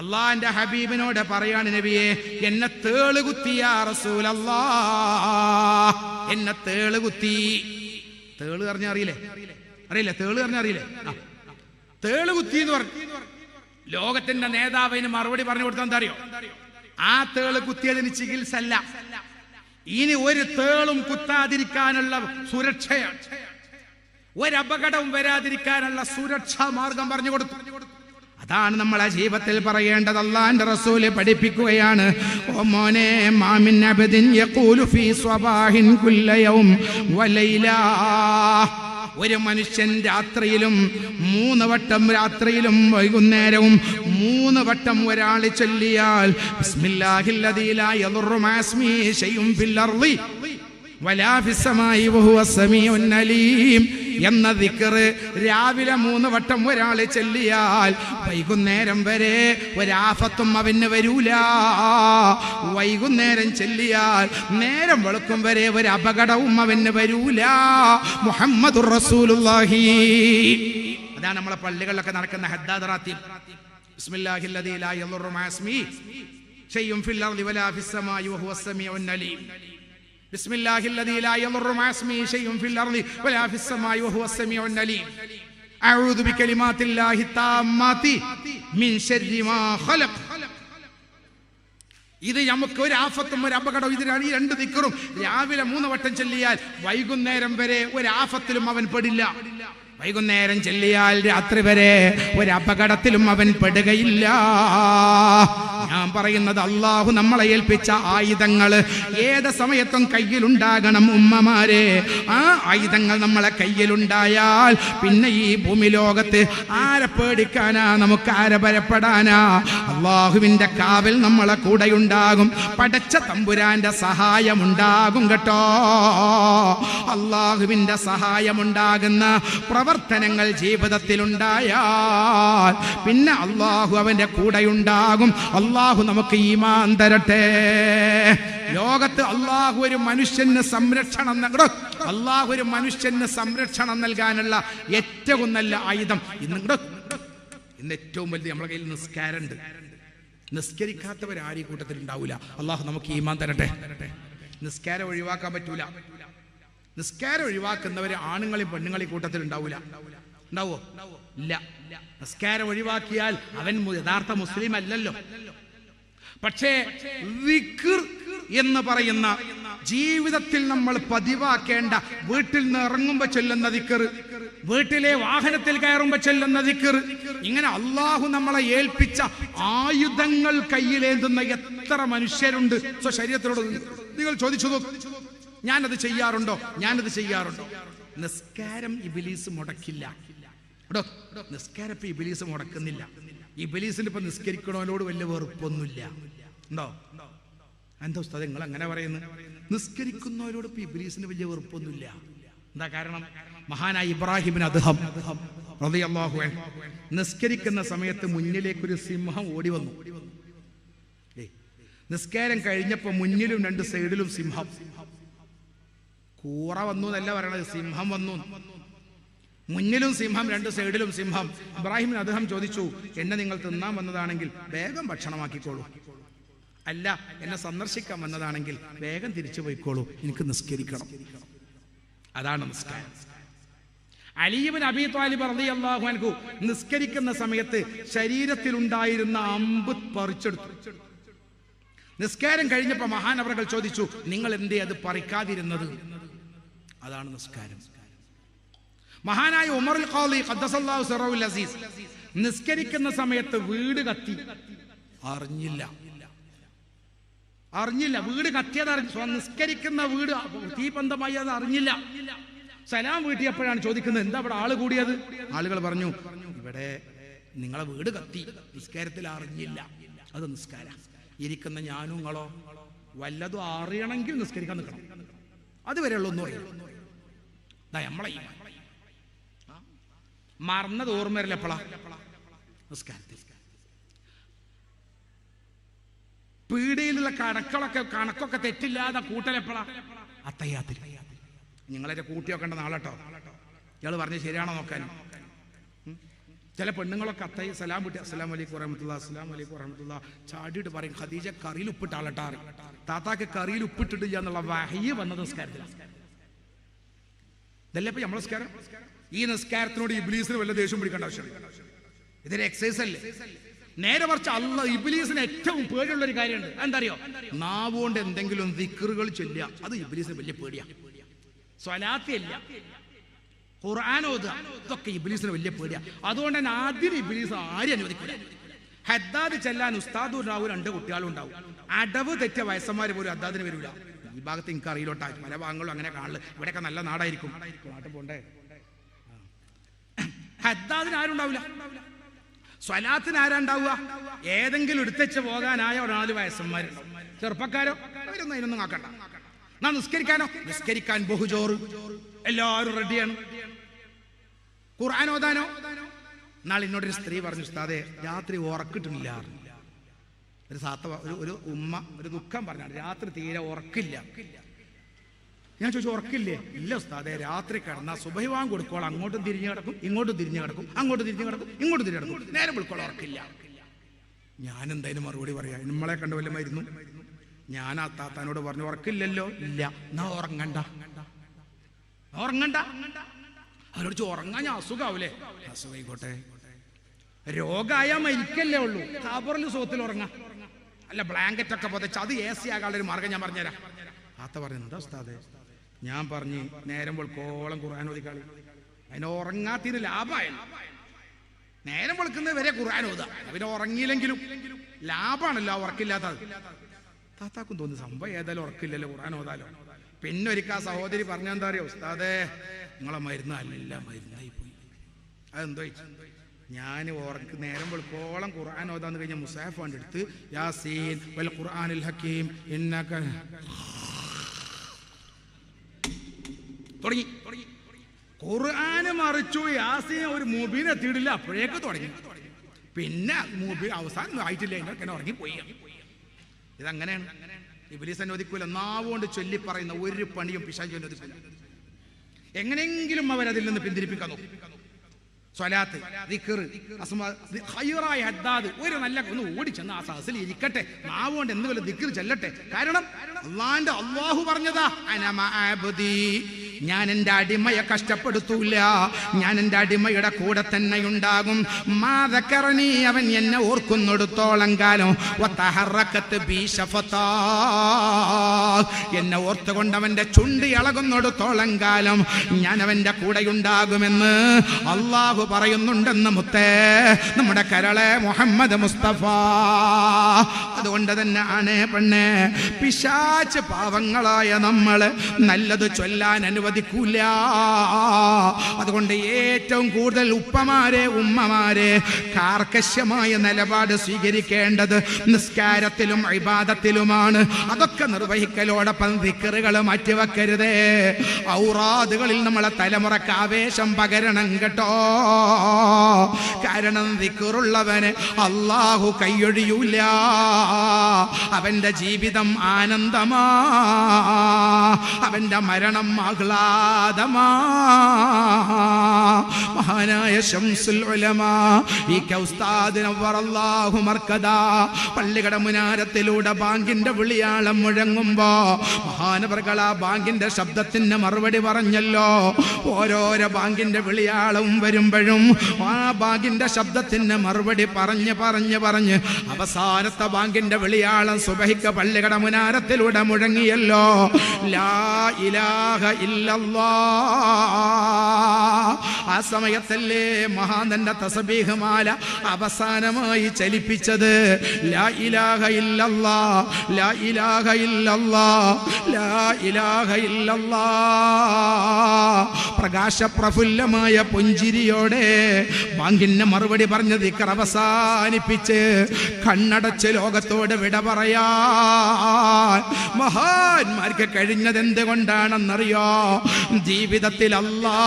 അള്ളാന്റെ ഹബീബിനോട് പറയാണ് നബിയെ എന്നെ തേളുകുത്തിയ കുത്തിയ എന്നെ തേൾ കുത്തി തേൾ പറഞ്ഞ അറിയില്ലേ? തേൾ പറഞ്ഞ അറിയില്ലേ? ആ. തേൾ കുത്തി എന്ന് പറഞ്ഞു ലോകത്തിന്റെ നേതാവിന് മറുപടി പറഞ്ഞു കൊടുത്താൽ എന്താ അറിയോ? ആ തേൾ കുത്തിയതിന് ചികിത്സ അല്ല ഇനി ഒരു തേളും കുത്താതിരിക്കാനുള്ള സുരക്ഷയാണ്. ഒരപകടവും വരാതിരിക്കാനുള്ള സുരക്ഷാ മാർഗം പറഞ്ഞു കൊടുത്തു. അതാണ് നമ്മളെ ജീവിതത്തിൽ പറയേണ്ടത്. അള്ളാന്റെ റസൂൽ പഠിപ്പിക്കുകയാണ്. ഓ മാമിൻ അബദിൻ യഖൂലു സ്വബാഹിൻ ഒരു മനുഷ്യൻ രാത്രിയിലും മൂന്ന് വട്ടം രാത്രിയിലും വൈകുന്നേരവും മൂന്ന് വട്ടം ഒരാൾ ചൊല്ലിയാൽ വലാ സമീഉൻ അലീം. എന്ന ദിക്കറ് രാവിലെ മൂന്ന് വട്ടം ഒരാൾ ചെല്ലിയാൽ വൈകുന്നേരം വരെ ഒരാഫത്തും അവന് വരൂല. വൈകുന്നേരം ചെല്ലിയാൽ നേരം വെളുക്കും വരെ ഒരു അപകടവും അവന് വരൂല. മുഹമ്മദ് അതാണ് നമ്മളെ പള്ളികളിലൊക്കെ നടക്കുന്ന ഹദ്ദാദ് റാത്തീബ് ബിസ്മില്ലാഹില്ലദീ ലാ ഫിൽ അർദി വലാ സമീഉൻ അലീം. أعوذ بكلمات الله التامات من شر ما خلق ഇത് നമുക്ക് ഒരു ആഫത്തും ഒരു അപകടവും ഇതിനാണ് ഈ രണ്ട് ദിക്കറും രാവിലെ മൂന്ന് വട്ടം ചെല്ലിയാൽ വൈകുന്നേരം വരെ ഒരു ആഫത്തിലും അവൻ പെടില്ല വൈകുന്നേരം ചെല്ലിയാൽ രാത്രി വരെ ഒരു അപകടത്തിലും അവൻ പെടുകയില്ല ഞാൻ പറയുന്നത് അള്ളാഹു നമ്മളെ ഏൽപ്പിച്ച ആയുധങ്ങൾ ഏത് സമയത്തും കയ്യിലുണ്ടാകണം ഉമ്മമാരെ. ആ ആയുധങ്ങൾ നമ്മളെ കയ്യിലുണ്ടായാൽ പിന്നെ ഈ ഭൂമി ലോകത്ത് ആരെ പേടിക്കാനാ നമുക്ക് ആരെ ഭരപ്പെടാനാ അള്ളാഹുവിന്റെ കാവൽ നമ്മളെ കൂടെയുണ്ടാകും. പടച്ച തമ്പുരാന്റെ സഹായമുണ്ടാകും കേട്ടോ. അള്ളാഹുവിന്റെ സഹായമുണ്ടാകുന്ന പ്രവർത്തനങ്ങൾ ജീവിതത്തിലുണ്ടായാൽ പിന്നെ അള്ളാഹു അവന്റെ കൂടെയുണ്ടാകും. അള്ളാഹു നമുക്ക് ഈമാൻ തരട്ടെ. ലോകത്ത് അള്ളാഹു ഒരു മനുഷ്യന് സംരക്ഷണം അള്ളാഹു ഒരു മനുഷ്യന് സംരക്ഷണം നൽകാനുള്ള ഏറ്റവും നല്ല ആയുധം ഇന്ന്. ഇന്ന് ഏറ്റവും വലിയ നമ്മുടെ കയ്യിൽ നിസ്കാരമുണ്ട്. നിസ്കരിക്കാത്തവർ ആരും കൂട്ടത്തിൽ ഉണ്ടാവില്ല അള്ളാഹു നമുക്ക് ഈമാൻ തരട്ടെ. നിസ്കാരം ഒഴിവാക്കാൻ പറ്റൂല. നിസ്കാരം ഒഴിവാക്കുന്നവർ ആണുങ്ങളെയും പെണ്ണുങ്ങളെയും കൂട്ടത്തിൽ ഉണ്ടാവില്ല ഉണ്ടാവോ? ഇല്ല. നിസ്കാരം ഒഴിവാക്കിയാൽ അവൻ യഥാർത്ഥ മുസ്ലിം അല്ലല്ലോ. പക്ഷേ എന്ന് പറയുന്ന ജീവിതത്തിൽ നമ്മൾ പതിവാക്കേണ്ട വീട്ടിൽ നിന്ന് ഇറങ്ങുമ്പോ ചൊല്ലുന്ന ദിക്കർ വീട്ടിലെ വാഹനത്തിൽ കയറുമ്പോ ചൊല്ലുന്ന ദിക്കർ ഇങ്ങനെ അള്ളാഹു നമ്മളെ ഏൽപ്പിച്ച ആയുധങ്ങൾ കയ്യിലേന്തുന്ന എത്ര മനുഷ്യരുണ്ട്. ശരീരത്തിനോട് നിങ്ങൾ ചോദിച്ചു ഞാനത് ചെയ്യാറുണ്ടോ? ഞാനത് ചെയ്യാറുണ്ടോ? നിസ്കാരം ഇബിലീസ് മുടക്കില്ല. നിസ്കാരപ്പ് ഇബിലീസ് മുടക്കുന്നില്ല. ഇബിലീസിന് ഇപ്പൊ നിസ്കരിക്കണവനോട് വലിയ വെറുപ്പൊന്നുമില്ല. ഉണ്ടോ? എന്താ ഉസ്താദ് നിങ്ങൾ അങ്ങനെ പറയുന്നു നിസ്കരിക്കുന്നവരോട് ഇപ്പൊ ഇബിലീസിന് വലിയ വെറുപ്പൊന്നുമില്ല. എന്താ കാരണം? മഹാനായ ഇബ്രാഹിമിന് അദ്ദേഹം റളിയല്ലാഹു നിസ്കരിക്കുന്ന സമയത്ത് മുന്നിലേക്ക് ഒരു സിംഹം ഓടി വന്നു. നിസ്കാരം കഴിഞ്ഞപ്പോ മുന്നിലും രണ്ട് സൈഡിലും സിംഹം. കൂറ വന്നു എന്നല്ല പറയണത് സിംഹം വന്നു. മുന്നിലും സിംഹം രണ്ട് സൈഡിലും സിംഹം. ഇബ്രാഹിമിന് അദ്ദേഹം ചോദിച്ചു എന്നെ നിങ്ങൾ തിന്നാൻ വന്നതാണെങ്കിൽ വേഗം ഭക്ഷണമാക്കിക്കോളൂ. അല്ല എന്നെ സന്ദർശിക്കാൻ വന്നതാണെങ്കിൽ വേഗം തിരിച്ചു പോയിക്കോളൂ. എനിക്ക് നിസ്കരിക്കണം. അതാണ് നിസ്കാരം. അലീബൻ അബി താലിബ് റളിയല്ലാഹു അൻഹു നിസ്കരിക്കുന്ന സമയത്ത് ശരീരത്തിലുണ്ടായിരുന്ന അമ്പ് പറിച്ചെടുത്തു. നിസ്കാരം കഴിഞ്ഞപ്പോൾ മഹാനവറുകൾ ചോദിച്ചു നിങ്ങൾ എന്തേ അത് പറിക്കാതിരുന്നത്? അതാണ് നിസ്കാരം. മഹാനായ ഉമറുൽ ഖാദി ഖദ്ദസല്ലാഹു സിറവുൽ അസീസ് നിസ്കരിക്കുന്ന സമയത്ത് വീട് കത്തി. അറിഞ്ഞില്ല. അറിഞ്ഞില്ല. വീട് കത്തിയത് അറിഞ്ഞു. നിസ്കരിക്കുന്ന വീട് തീപന്തമായി അത് അറിഞ്ഞില്ല. സലാം വീട്ടിയപ്പോഴാണ് ചോദിക്കുന്നത് എന്താ ഇവിടെ ആൾ കൂടിയത്? ആളുകൾ പറഞ്ഞു ഇവിടെ നിങ്ങളെ വീട് കത്തി. നിസ്കാരത്തിൽ അറിഞ്ഞില്ല. അത് നിസ്കാര. ഇരിക്കുന്ന ഞാനും നിങ്ങളോ വല്ലതും അറിയണമെങ്കിൽ നിസ്കരിക്കാൻ നിൽക്കണം. അതുവരെയുള്ള ഒന്നും അറിയില്ല നമ്മളെ? മറന്നത് ഓർമ്മ വരില്ല എപ്പോഴാ പീടിയിലുള്ള കണക്കളൊക്കെ കണക്കൊക്കെ തെറ്റില്ലാതെ കൂട്ടലെപ്പോഴാ അത്തയ്യാത്തിൽ. നിങ്ങളെ കൂട്ടി വെക്കേണ്ട നാളെട്ടോ. ഇയാൾ പറഞ്ഞ് ശരിയാണോ നോക്കാൻ? ചില പെണ്ണുങ്ങളൊക്കെ അത്തയ്യ സലാം വിട്ട് അസ്സലാം വലൈക്കും വറഹമത്തുള്ള അസ്സലാം വലൈക്കും വറഹമത്തുള്ള ചാടിയിട്ട് പറയും ഖദീജ കറിയിൽ ഉപ്പിട്ട് ആളട്ടാറ് താത്താക്ക് കറിയിൽ ഉപ്പിട്ടിട്ടില്ല എന്നുള്ള വഹയ്യ വന്നത് നമസ്കാരത്തിലാണ് ഇതല്ലേ ഇപ്പൊ നമ്മളെ നിസ്കാരം? ഈ നിസ്കാരത്തിനോട് ഇബ്ലീസിന് വല്ല ദേഷ്യം പിടിക്കേണ്ട ആവശ്യമില്ല. ഇതൊരു എക്സൈസ് അല്ലേ? നേരെ മറിച്ച് അല്ല ഇബ്ലീസിന് ഏറ്റവും പേടിയുള്ള ഒരു കാര്യമുണ്ട്. എന്താ അറിയോ നാവുകൊണ്ട് എന്തെങ്കിലും ദിക്കറുകൾ ചൊല്ലുക. അത് ഇബ്ലീസിന് വലിയ പേടിയാ. സ്വലാത്തിയല്ല ഖുർആൻ ഓതുക. ഇതൊക്കെ ഇബ്ലീസിന് വലിയ പേടിയാ. അതുകൊണ്ട് തന്നെ ആദ്യം ഇബ്ലീസ് ആരും അനുവദിക്കില്ല ഹദ്ദാദ് ചെല്ലാൻ ഉസ്താദ് ഉണ്ടാവും രണ്ട് കുട്ടികളും ഉണ്ടാവും. അടവ് തെറ്റ വയസ്സന്മാർ പോലും ഹദ്ദാദിന് വരില്ല ഈ ഭാഗത്ത് എനിക്ക് അറിയില്ലോട്ടാ പല ഭാഗങ്ങളും അങ്ങനെ കാണൽ. ഇവിടെയൊക്കെ നല്ല നാടായിരിക്കും. നാട്ടിൽ പോണ്ടേ? ഹദ്ദാദിന് ആരും ഉണ്ടാവില്ല സ്വലാത്തിന് ആരാണ്ടാവുക? ഏതെങ്കിലും എടുത്തച്ച് പോകാനായ ഒരാൾ വയസ്സന്മാരുണ്ടാവും ചെറുപ്പക്കാരോ? അവരൊന്നും അതിനൊന്നും ആക്കണ്ട. നാ നിസ്കരിക്കാനോ? നിസ്കരിക്കാൻ ബഹുജോറ്. എല്ലാവരും റെഡിയാണ്. ഖുർആൻ ഓതാനോ? എന്നോടൊരു സ്ത്രീ പറഞ്ഞു ഉസ്താദെ രാത്രി ഉറക്കിട്ടില്ല. ഒരു സാത്ത ഒരു ഒരു ഉമ്മ ഒരു ദുഃഖം പറഞ്ഞാണ്. രാത്രി തീരെ ഉറക്കില്ല. ഞാൻ ചോദിച്ചു ഉറക്കില്ലേ? ഇല്ല ഉസ്താദെ രാത്രി കിടന്നാൽ സുബഹിവാൻ കൊടുക്കോളം. അങ്ങോട്ടും തിരിഞ്ഞു കിടക്കും ഇങ്ങോട്ടും തിരിഞ്ഞു കിടക്കും അങ്ങോട്ടും തിരിഞ്ഞു കിടക്കും ഇങ്ങോട്ടും തിരിഞ്ഞു കിടക്കും. നേരെ വിളിക്കോളം ഉറക്കില്ല. ഞാൻ എന്തായാലും മറുപടി പറയാം. നമ്മളെ കണ്ട വല്ല മരുന്നു ഞാൻ ആ താത്താനോട് പറഞ്ഞു ഉറക്കില്ലല്ലോ. ഇല്ല. എന്നാ ഉറങ്ങണ്ട. ഉറങ്ങണ്ട. അവരോട് ഉറങ്ങാൻ ഞാൻ അസുഖാവൂലേ? അസുഖായിക്കോട്ടെ. രോഗായ മരിക്കല്ലേ ഉള്ളൂ. ഖബറിൽ സുഖത്തിൽ ഉറങ്ങാം. അല്ല ബ്ലാങ്കറ്റ് ഒക്കെ പുതച്ച് അത് എ സി ആകാനുള്ള ഒരു മാർഗം ഞാൻ പറഞ്ഞുതരാം. പറഞ്ഞു എന്താ ഉസ്താദേ? ഞാൻ പറഞ്ഞു നേരം വെളുക്കോളം ഖുർആൻ ഓതിക്കാളി അതിനെ ഉറങ്ങാത്തിന് ലാഭമായല്ലോ നേരം വെളുക്കുന്നത് വരെ ഖുർആൻ ഓതാം. പിന്നെ ഉറങ്ങിയില്ലെങ്കിലും ലാഭമാണല്ലോ ഉറക്കില്ലാത്തത്. താത്താക്കും തോന്നി സംഭവം ഏതായാലും ഉറക്കില്ലല്ലോ ഖുർആൻ ഓതാലോ. പിന്നെ ഒരിക്കൽ ആ സഹോദരി പറഞ്ഞ എന്താ അറിയോ? ഉസ്താദേ നിങ്ങളെ മരുന്ന് അല്ല മരുന്നായി പോയി. അതെന്തോ ഞാൻ ഓർക്ക് നേരം വെളുക്കോളം ഖുർആൻ ഓതാന്ന് കഴിഞ്ഞ മുസാഫ് കണ്ടെടുത്ത് യാസീൻ വൽ ഖുർആനിൽ ഹക്കീം ഇന്നക തുടങ്ങി. ഖുർആന് മറിച്ചു യാസീൻ ഒരു മുബീൻ എത്തിയിട്ടില്ല അപ്പോഴേക്ക് തുടങ്ങി. പിന്നെ മുബീൻ അവസാനം ആയിട്ടില്ല ഇങ്ങനെ ഉറങ്ങിപ്പോയി. ഇതങ്ങനെയാണ്. ഇബിലീസ് അനുവദിക്കൂല നാവുകൊണ്ട് ചൊല്ലി പറയുന്ന ഒരു പണിയും പിശാചി അനുവദിക്കില്ല എങ്ങനെയെങ്കിലും അവരതിൽ നിന്ന് പിന്തിരിപ്പിക്കാൻ നോക്കും. സ്വലാത്ത് ഖൈറായ ഹദ്ദാദ് ഒരു നല്ല ഒന്ന് ഓടി ചെന്ന് ആ സഹസിൽ ഇരിക്കട്ടെ. നാവുകൊണ്ട് എന്തുപോലെ ദിക്കർ ചെല്ലട്ടെ. കാരണം അള്ളാന്റെ അള്ളാഹു പറഞ്ഞതാ അനമ അബ്ദി. ഞാൻ എന്റെ അടിമയെ കഷ്ടപ്പെടുത്തൂല. ഞാൻ എന്റെ അടിമയുടെ കൂടെ തന്നെ ഉണ്ടാകും. മാതക്കറണി അവൻ എന്നെ ഓർക്കുന്നിടത്തോളം കാലം. എന്നെ ഓർത്തുകൊണ്ട് അവന്റെ ചുണ്ട് ഇളകുന്നിടത്തോളം കാലം ഞാൻ അവന്റെ കൂടെ ഉണ്ടാകുമെന്ന് അള്ളാഹു പറയുന്നുണ്ടെന്ന് മുത്തേ. നമ്മുടെ കരളെ മുഹമ്മദ് മുസ്തഫ. അതുകൊണ്ട് തന്നെ ആണേ പെണ്ണേ പിശാച്ച് പാവങ്ങളായ നമ്മൾ നല്ലത് ചൊല്ലാൻ അനുവദിക്കൂല അതുകൊണ്ട് ഏറ്റവും കൂടുതൽ ഉപ്പമാരെ ഉമ്മമാരെ കാർക്കശ്യമായ നിലപാട് സ്വീകരിക്കേണ്ടത് നിസ്കാരത്തിലും ഇബാദത്തിലുമാണ്. അതൊക്കെ നിർവഹിക്കലോടൊപ്പം ദിക്കറുകൾ മാറ്റിവെക്കരുതേ. ഔറാദുകളിൽ നമ്മളെ തലമുറയ്ക്ക് ആവേശം പകരണം കേട്ടോ. കാരണം ദിക്കറുള്ളവന് അള്ളാഹു കൈയൊഴിയൂല. അവന്റെ ജീവിതം ആനന്ദമാ. അവന്റെ മരണം ആഹ്ലാദമാ. മഹാനായ ശംസുൽ ഉലമാ ഈ പള്ളികട മുനാരത്തിലൂടെ ബാങ്കിന്റെ വിളിയാളം മുഴങ്ങുമ്പോ മഹാനവർകൾ ആ ബാങ്കിന്റെ ശബ്ദത്തിന് മറുപടി പറഞ്ഞല്ലോ. ഓരോരോ ബാങ്കിന്റെ വിളിയാളവും വരുമ്പോഴും ആ ബാങ്കിന്റെ ശബ്ദത്തിന് മറുപടി പറഞ്ഞ് പറഞ്ഞ് പറഞ്ഞ് അവസാനത്തെ ബാങ്കിന്റെ വിളിയാളം സുബഹിക്ക പള്ളികട മുനാരത്തിലൂടെ മുഴങ്ങിയല്ലോ. ലാ ഇലാഹ ഇല്ലല്ലാ ആ സമയത്തല്ലേ മഹാനന്റെ തസബീഹമാല അവസാനമായി ചലിപ്പിച്ചത്? ലാ ഇലാഹ ലാ ഇലാഹ ലാ ഇലാഹ പ്രകാശപ്രഫുല്ലമായ പുഞ്ചിരിയോടെ ബാങ്കിന്റെ മറുപടി പറഞ്ഞ ദിക്കർ അവസാനിപ്പിച്ച് കണ്ണടച്ച് ലോകത്തോട് വിട പറയാ. മഹാന്മാർക്ക് കഴിഞ്ഞത് എന്തുകൊണ്ടാണെന്നറിയോ ജീവിതത്തിൽ അല്ലാ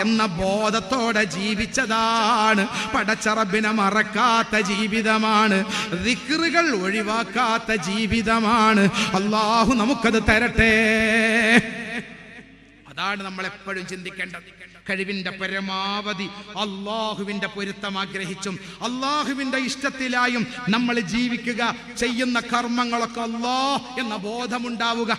എന്ന ബോധത്തോടെ ജീവിച്ചതാണ്. പടച്ചറബിനെ മറക്കാത്ത ജീവിതമാണ്. ദിക്റുകൾ ഒഴിവാക്കാത്ത ജീവിതമാണ്. അള്ളാഹു നമുക്കത് തരട്ടെ. അതാണ് നമ്മൾ എപ്പോഴും ചിന്തിക്കേണ്ടത്. കഴിവിന്റെ പരമാവധി അള്ളാഹുവിന്റെ പൊരുത്തം ആഗ്രഹിച്ചും അള്ളാഹുവിന്റെ ഇഷ്ടത്തിലായും നമ്മൾ ജീവിക്കുക ചെയ്യുന്ന കർമ്മങ്ങളൊക്കെ അല്ലാ എന്ന ബോധമുണ്ടാവുക.